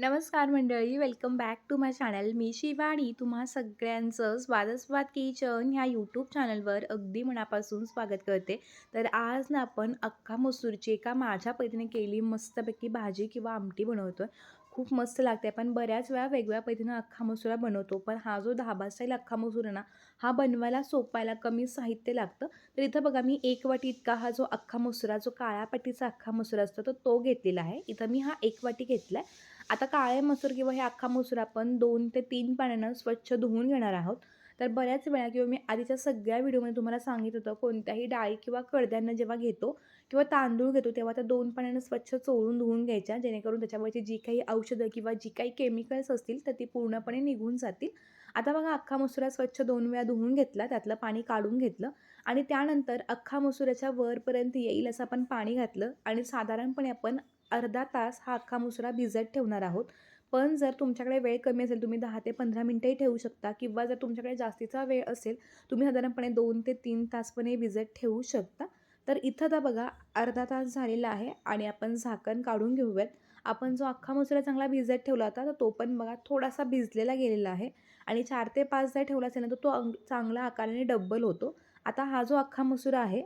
नमस्कार मंडळी welcome back to my channel मी शिवाणी तुम्हा सगळ्यांचं स्वादस्वाद किचन ह्या यूट्यूब चॅनलवर अगदी मनापासून स्वागत करते. तर आज ना आपण अख्खा मसूरची एका माझ्या पद्धतीने केली मस्तपैकी भाजी किंवा आमटी बनवतो खूप मस्त लागते. आपण बऱ्याच वेळा वेगवेगळ्या पद्धतीनं अख्खा मसुरा बनवतो. पण हा जो धाबा स्टाईल अख्खा मसूर आहे ना हा बनवायला सोपायला कमी साहित्य लागतं. तर इथं बघा मी एक वाटी इतका हा जो अख्खा मसुरा जो काळ्या पट्टीचा अख्खा मसूर असतो तर तो घेतलेला आहे. इथं मी हा एक वाटी घेतला आहे आता काळे मसूर किंवा हे अख्खा मसूर आपण दोन ते तीन पाण्यानं स्वच्छ धुवून घेणार आहोत. तर बऱ्याच वेळा किंवा मी आधीच्या सगळ्या व्हिडिओमध्ये तुम्हाला सांगित होतं कोणत्याही डाळी किंवा कडद्यांना जेव्हा घेतो किंवा तांदूळ घेतो तेव्हा त्या दोन पाण्यानं स्वच्छ चोळून धुवून घ्यायच्या जेणेकरून त्याच्यावरची जी काही औषधं किंवा जी काही केमिकल्स असतील तर ती पूर्णपणे निघून जातील. आता बघा अख्खा मसुरा स्वच्छ दोन वेळा धुवून घेतला त्यातलं पाणी काढून घेतलं आणि त्यानंतर अख्खा मसुराच्या वरपर्यंत येईल असं आपण पाणी घातलं आणि साधारणपणे आपण अर्धा तास हा अख्खा मसुरा भिजत ठेवणार आहोत. पण जर तुमच्याकडे वेळ कमी असेल तुम्ही दहा ते पंधरा मिनटंही ठेवू शकता किंवा जर तुमच्याकडे जास्तीचा वेळ असेल तुम्ही साधारणपणे दोन ते तीन तास पण हे भिजत ठेवू शकता. तर इथं आता बघा अर्धा तास झालेला आहे आणि आपण झाकण काढून घेऊयात. आपण जो अख्खा मसुरा चांगला भिजत ठेवला होता तर तो पण बघा थोडासा भिजलेला गेलेला आहे आणि चार ते पाच जर ठेवला असेल ना तर तो चांगला आकाराने डब्बल होतो. आता हा जो अख्खा मसुरा आहे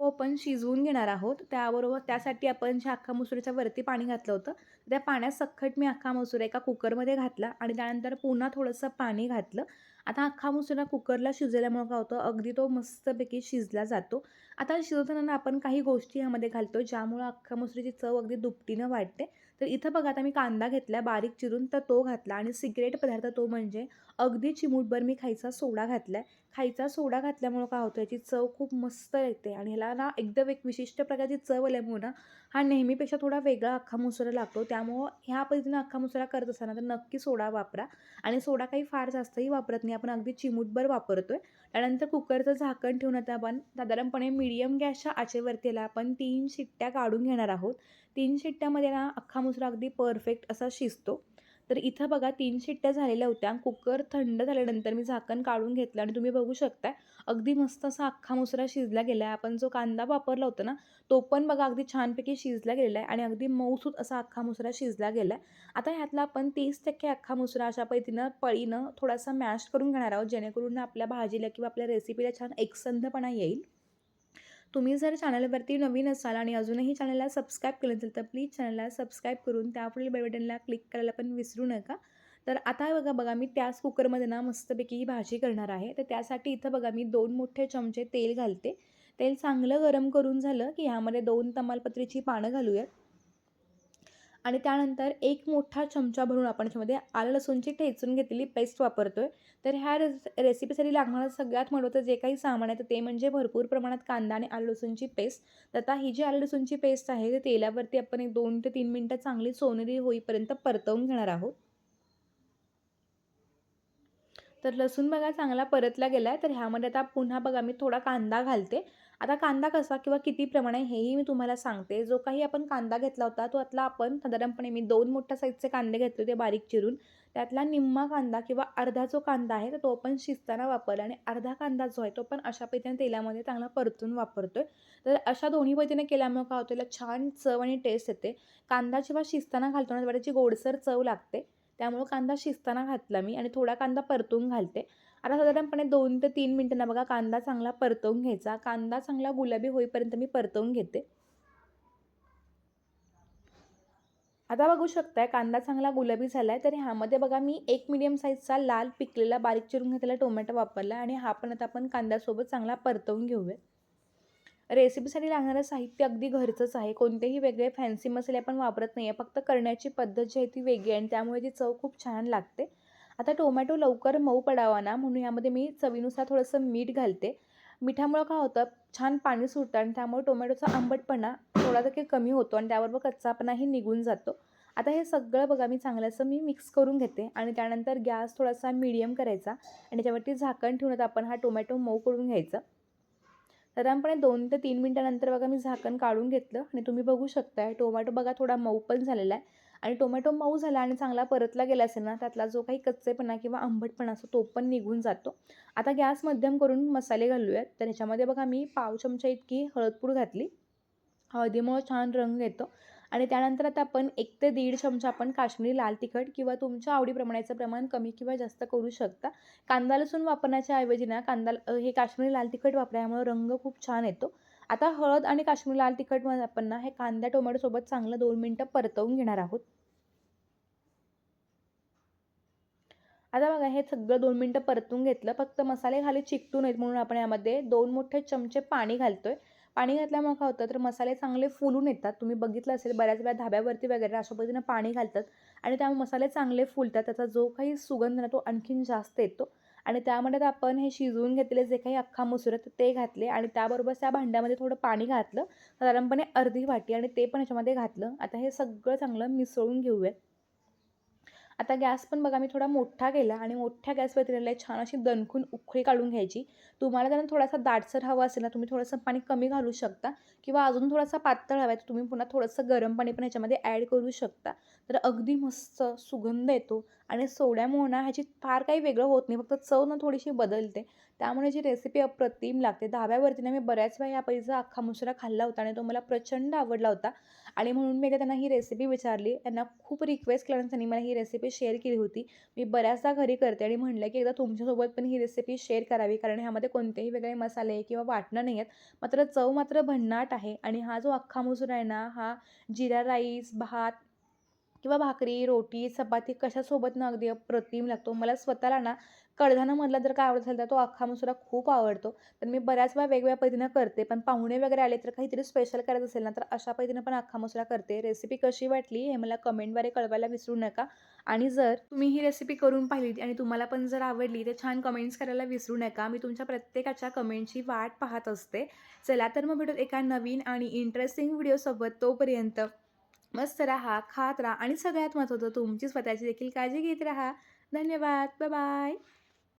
आपण शिजवून घेणार आहोत. त्याबरोबर त्यासाठी आपण ज्या अख्खा मसुरीच्या वरती पाणी घातलं होतं त्या पाण्यात सखट मी अख्खा मसूर एका कुकरमध्ये घातला आणि त्यानंतर पुन्हा थोडंसं पाणी घातलं. आता अख्खा मसुरा कुकरला शिजल्यामुळं काय होतं अगदी तो मस्तपैकी शिजला जातो. आता शिजवताना आपण काही गोष्टी ह्यामध्ये घालतो ज्यामुळं अख्खा मसुरीची चव अगदी दुपटीनं वाटते तर इथं बघा आता मी कांदा घेतला बारीक चिरून तर तो घातला आणि सिगरेट पदार्थ तो म्हणजे अगदी चिमूटभर मी खायचा सोडा घातला आहे खायचा सोडा घातल्यामुळं काय होतं याची चव खूप मस्त येते आणि ह्याला ना एकदम एक विशिष्ट प्रकारची चव आल्यामुळं ना हा नेहमीपेक्षा थोडा वेगळा अख्खा मसुरा लागतो. त्यामुळं ह्या पद्धतीनं अख्खा मसुरा करत असताना तर नक्की सोडा वापरा. आणि सोडा काही फार जास्तही वापरत नाही आपण अगदी चिमूटभर वापरतो आहे त्यानंतर कुकरचं झाकण ठेवून आता आपण साधारणपणे मीडियम गॅसच्या आचेवरती आपण तीन शिट्ट्या काढून घेणार आहोत. तीन शिट्ट्यामध्ये ना अख्खा मुसरा अगदी परफेक्ट असा शिजतो. तर इथं बघा तीन शिट्ट्या झालेल्या होत्या. कुकर थंड झाल्यानंतर मी झाकण काढून घेतलं आणि तुम्ही बघू शकता अगदी मस्त असा अख्खा मुसरा शिजला गेला आहे आपण जो कांदा वापरला होता ना तो पण बघा अगदी छानपैकी शिजला गेलेला आहे आणि अगदी मऊसूत असा अख्खा मुसरा शिजला गेला आहे आता ह्यातला आपण तीस टक्के अख्खा मुसरा अशा पद्धतीनं पळीनं थोडासा मॅश करून घेणार आहोत जेणेकरून आपल्या भाजीला किंवा आपल्या रेसिपीला छान एकसंधपणा येईल. तुम्ही जर चॅनलवरती नवीन असाल आणि अजूनही चॅनलला सबस्क्राईब केलं असेल तर प्लीज चॅनलला सबस्क्राईब करून त्यापुढील बेलबटनला क्लिक करायला पण विसरू नका. तर आता बघा बघा मी त्याच कुकरमध्ये ना मस्तपैकी ही भाजी करणार आहे. तर त्यासाठी इथं बघा मी दोन मोठे चमचे तेल घालते. तेल चांगलं गरम करून झालं की ह्यामध्ये दोन तमालपत्रीची पानं घालूयात. आणि त्यानंतर एक मोठा चमचा भरून आपण त्याच्यामध्ये आलं लसूणची ठेचून घेतलेली पेस्ट वापरतो आहे तर ह्या रेस रेसिपीसाठी लागणारं सगळ्यात महत्त्वाचं जे काही सामान आहे तर ते म्हणजे भरपूर प्रमाणात कांदा आणि आलं लसूणची पेस्ट. तर आता ही जी आलं लसूणची पेस्ट आहे ते तेलावरती आपण एक दोन ते तीन मिनटं चांगली सोनेरी होईपर्यंत परतवून घेणार आहोत. तर लसूण बघा चांगला परतला गेला आहे तर ह्यामध्ये आता पुन्हा बघा मी थोडा कांदा घालते. आता कांदा कसा किंवा किती प्रमाणे हेही मी तुम्हाला सांगते. जो काही आपण कांदा घेतला होता तो आतला आपण साधारणपणे मी दोन मोठ्या साईजचे कांदे घेतले होते बारीक चिरून. त्यातला निम्मा कांदा किंवा अर्धा जो कांदा आहे तर तो आपण शिजताना वापरला आणि अर्धा कांदा जो आहे तो पण अशा पद्धतीने तेलामध्ये चांगला परतून वापरतो आहे तर अशा दोन्ही पद्धतीने केल्यामुळे काय होतं त्याला छान चव आणि टेस्ट येते. कांदा जेव्हा शिजताना घालतो ना त्याची गोडसर चव लागते. त्यामुळं कांदा शिजताना घातला मी आणि थोडा कांदा परतून घालते. आता साधारणपणे दोन ते तीन मिनटांना बघा कांदा चांगला परतवून घ्यायचा. कांदा चांगला गुलाबी होईपर्यंत मी परतवून घेते. आता बघू शकताय कांदा चांगला गुलाबी झाला आहे तर ह्यामध्ये बघा मी एक मिडियम साईजचा लाल पिकलेला बारीक चिरून घेतलेला टोमॅटो वापरला आणि हा पण आता आपण कांद्यासोबत चांगला परतवून घेऊयात रेसिपीसाठी लागणारं साहित्य अगदी घरचंच आहे. कोणतेही वेगळे फॅन्सी मसाले आपण वापरत नाही आहे फक्त करण्याची पद्धत जी आहे ती वेगळी आणि त्यामुळे ती चव खूप छान लागते. आता टोमॅटो लवकर मऊ पडावा ना म्हणून यामध्ये मी चवीनुसार थोडंसं मीठ घालते. मिठामुळं काय होतं छान पाणी सुटतं आणि त्यामुळे टोमॅटोचा आंबटपणा थोडा देखील कमी होतो आणि त्याबरोबर कच्चापणाही निघून जातो. आता हे सगळं बघा मी चांगलं मी मिक्स करून घेते आणि त्यानंतर गॅस थोडासा मिडियम करायचा आणि त्याच्यावरती झाकण ठेवून आपण हा टोमॅटो मऊ करून घ्यायचा. साधारणपणे दोन ते तीन मिनटानंतर बघा मी झाकण काढून घेतलं आणि तुम्ही बघू शकताय. टोमॅटो बघा थोडा मऊ पण झालेला आहे. आणि टोमॅटो मऊ झाला आणि चांगला परतला गेला असेल ना त्यातला जो काही कच्चेपणा किंवा आंबटपणा असतो तो पण निघून जातो. आता गॅस मध्यम करून मसाले घालूयात. तर ह्याच्यामध्ये बघा मी पाव चमचा इतकी हळदपूड घातली. हळदीमुळं छान रंग येतो. आणि त्यानंतर आता आपण एक ते दीड चमचा आपण काश्मीरी लाल तिखट किंवा तुमच्या आवडीप्रमाणेचं प्रमाण कमी किंवा जास्त करू शकता. कांदा लसूण वापरण्याच्या ऐवजी ना कांदा हे काश्मीरी लाल तिखट वापरल्यामुळे रंग खूप छान येतो. आता हळद आणि काश्मीरी लाल तिखट आपण ना हे कांदा टोमॅटोसोबत चांगलं दोन मिनटं परतवून घेणार आहोत. आता बघा हे सगळं दोन मिनटं परतून घेतलं. फक्त मसाले खाली चिकटू नयेत म्हणून आपण यामध्ये दोन मोठे चमचे पाणी घालतोय. पाणी घातल्यामुळे काय होतं? तर मसाले चांगले फुलून येतात. तुम्ही बघितलं असेल बऱ्याच वेळा धाब्यावरती वगैरे अशा पद्धतीनं पाणी घालतात आणि त्यामुळे मसाले चांगले फुलतात. त्याचा जो काही सुगंध ना तो आणखीन जास्त येतो. आणि त्यामध्ये आपण हे शिजवून घेतलेले जे काही अख्खा मसूर आहे ते घातले आणि त्याबरोबर त्या भांड्यामध्ये थोडं पाणी घातलं. साधारणपणे अर्धी वाटी आणि ते पण याच्यामध्ये घातलं. आता हे सगळं चांगलं मिसळून घेऊयात. आता गॅस पण बघा मी थोडा मोठा केला आणि मोठ्या गॅसवर दिलेला आहे छान अशी दणकून उखळी काढून घ्यायची. तुम्हाला त्यांना थोडासा दाटसर हवा असेल ना तुम्ही थोडंसं पाणी कमी घालू शकता किंवा अजून थोडासा पातळ हवा आहे तर तुम्ही पुन्हा थोडंसं गरम पाणी पण ह्याच्यामध्ये ॲड करू शकता. तर अगदी मस्त सुगंध येतो आणि सोड्यामुळे ना ह्याची फार काही वेगळं होत नाही फक्त चव ना थोडीशी बदलते. त्यामुळे जी रेसिपी अप्रतिम लागते. दहाव्यावरती ना मी बऱ्याच वेळा या पैसा अख्खा मुसरा खाल्ला होता आणि तो मला प्रचंड आवडला होता आणि म्हणून मी एकदा त्यांना ही रेसिपी विचारली. त्यांना खूप रिक्वेस्ट केल्यानंतर त्यांनी मला ही रेसिपी शेअर केली होती. मी बऱ्याचदा घरी करते आणि म्हणलं की एकदा तुमच्यासोबत पण ही रेसिपी शेअर करावी कारण ह्यामध्ये कोणतेही वेगळे मसाले किंवा वाटणं नाही आहेत. मात्र चव मात्र भन्नाट आहे आणि हा जो अख्खा मसूर आहे ना हा जिरा राईस भात किंवा भाकरी रोटी चपाती कशासोबत ना अगदी अप्रतिम लागतो. मला स्वतःला ना कडधानामधला जर काय आवडत असेल तर तो अख्खा मसुरा खूप आवडतो. तर मी बऱ्याच वेळा वेगवेगळ्या पद्धतीनं करते. पण पाहुणे वगैरे आले तर काहीतरी स्पेशल करायचं असेल ना तर अशा पद्धतीनं पण अख्खा मसुरा करते. रेसिपी कशी वाटली हे मला कमेंटद्वारे कळवायला विसरू नका. आणि जर तुम्ही ही रेसिपी करून पाहिली आणि तुम्हाला पण जर आवडली तर छान कमेंट्स करायला विसरू नका. मी तुमच्या प्रत्येकाच्या कमेंटची वाट पाहत असते. चला तर मग भेटत एका नवीन आणि इंटरेस्टिंग व्हिडिओसोबत तोपर्यंत. मस्त राहा खात राहा आणि सगळ्यात महत्त्वाचं तुमची स्वतःची देखील काळजी घेत राहा. धन्यवाद. Bye bye